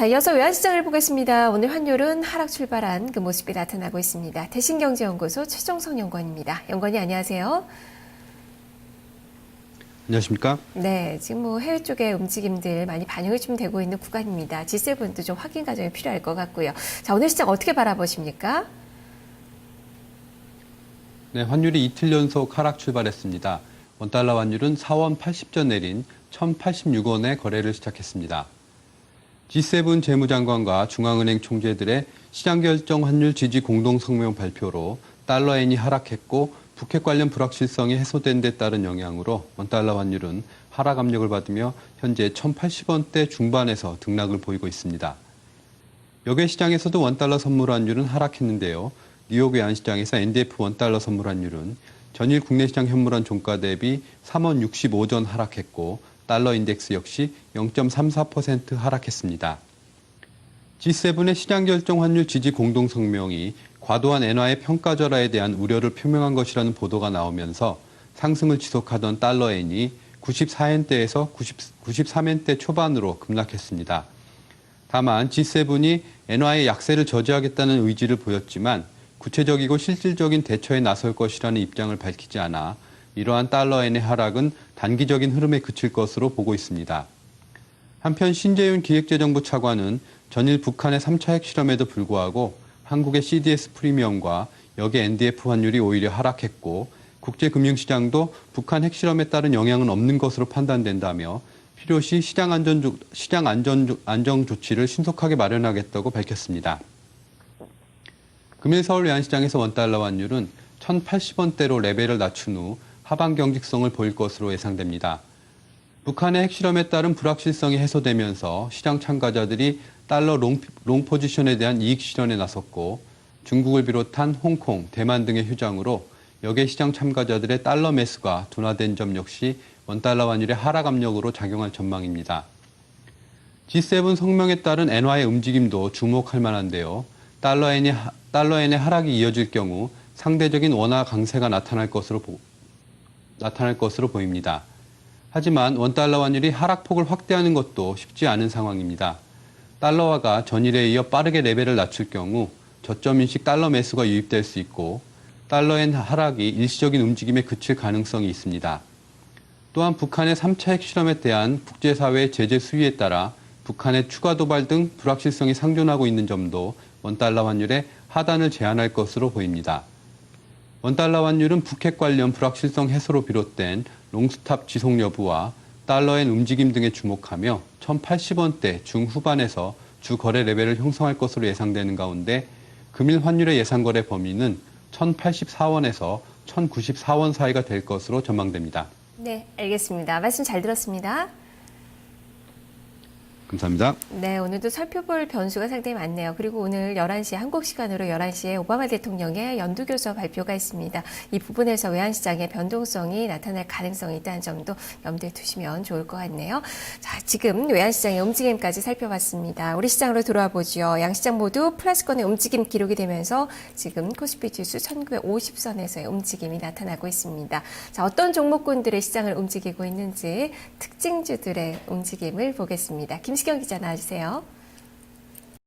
자, 이어서 외환시장을 보겠습니다. 오늘 환율은 하락 출발한 그 모습이 나타나고 있습니다. 대신경제연구소 최종성 연구원입니다. 연구원이 안녕하세요. 안녕하십니까? 네, 지금 뭐 해외 쪽의 움직임들 많이 반영이 좀 되고 있는 구간입니다. G7도 좀 확인 과정이 필요할 것 같고요. 자, 오늘 시장 어떻게 바라보십니까? 네, 환율이 이틀 연속 하락 출발했습니다. 원달러 환율은 4원 80전 내린 1,086원에 거래를 시작했습니다. G7 재무장관과 중앙은행 총재들의 시장 결정 환율 지지 공동 성명 발표로 달러엔이 하락했고 북핵 관련 불확실성이 해소된 데 따른 영향으로 원달러 환율은 하락 압력을 받으며 현재 1,080원대 중반에서 등락을 보이고 있습니다. 역외 시장에서도 원달러 선물 환율은 하락했는데요. 뉴욕 외환시장에서 NDF 원달러 선물 환율은 전일 국내 시장 현물환 종가 대비 3원 65전 하락했고 달러 인덱스 역시 0.34% 하락했습니다. G7의 시장 결정 환율 지지 공동 성명이 과도한 엔화의 평가 절하에 대한 우려를 표명한 것이라는 보도가 나오면서 상승을 지속하던 달러엔이 94엔대에서 90, 93엔대 초반으로 급락했습니다. 다만 G7이 엔화의 약세를 저지하겠다는 의지를 보였지만 구체적이고 실질적인 대처에 나설 것이라는 입장을 밝히지 않아 이러한 달러엔의 하락은 단기적인 흐름에 그칠 것으로 보고 있습니다. 한편 신재윤 기획재정부 차관은 전일 북한의 3차 핵실험에도 불구하고 한국의 CDS 프리미엄과 역의 NDF 환율이 오히려 하락했고 국제금융시장도 북한 핵실험에 따른 영향은 없는 것으로 판단된다며 필요시 시장 안전, 조- 시장 안전, 안정 조치를 신속하게 마련하겠다고 밝혔습니다. 금일 서울 외환시장에서 원달러 환율은 1,080원대로 레벨을 낮춘 후 하방 경직성을 보일 것으로 예상됩니다. 북한의 핵실험에 따른 불확실성이 해소되면서 시장 참가자들이 달러 롱, 롱 포지션에 대한 이익 실현에 나섰고 중국을 비롯한 홍콩, 대만 등의 휴장으로 역의 시장 참가자들의 달러 매수가 둔화된 점 역시 원달러 환율의 하락 압력으로 작용할 전망입니다. G7 성명에 따른 엔화의 움직임도 주목할 만한데요. 달러엔이, 하- 달러엔의 하락이 이어질 경우 상대적인 원화 강세가 나타날 것으로, 보, 나타날 것으로 보입니다. 하지만 원달러 환율이 하락폭을 확대하는 것도 쉽지 않은 상황입니다. 달러화가 전일에 이어 빠르게 레벨을 낮출 경우 저점 인식 달러 매수가 유입될 수 있고 달러엔 하락이 일시적인 움직임에 그칠 가능성이 있습니다. 또한 북한의 3차 핵실험에 대한 국제사회의 제재 수위에 따라 북한의 추가 도발 등 불확실성이 상존하고 있는 점도 원달러 환율의 하단을 제한할 것으로 보입니다. 원달러 환율은 북핵 관련 불확실성 해소로 비롯된 롱스탑 지속 여부와 달러의 움직임 등에 주목하며 1,080원대 중후반에서 주 거래 레벨을 형성할 것으로 예상되는 가운데 금일 환율의 예상 거래 범위는 1,084원에서 1,094원 사이가 될 것으로 전망됩니다. 네, 알겠습니다. 말씀 잘 들었습니다. 감사합니다. 네, 오늘도 살펴볼 변수가 상당히 많네요. 그리고 오늘 11시 한국 시간으로 11시에 오바마 대통령의 연두교서 발표가 있습니다. 이 부분에서 외환시장의 변동성이 나타날 가능성이 있다는 점도 염두에 두시면 좋을 것 같네요. 자, 지금 외환시장의 움직임까지 살펴봤습니다. 우리 시장으로 돌아와 보죠. 양시장 모두 플러스권의 움직임 기록이 되면서 지금 코스피 지수 1950선에서의 움직임이 나타나고 있습니다. 자, 어떤 종목군들의 시장을 움직이고 있는지 특징주들의 움직임을 보겠습니다. 김 시경 기자 나와주세요.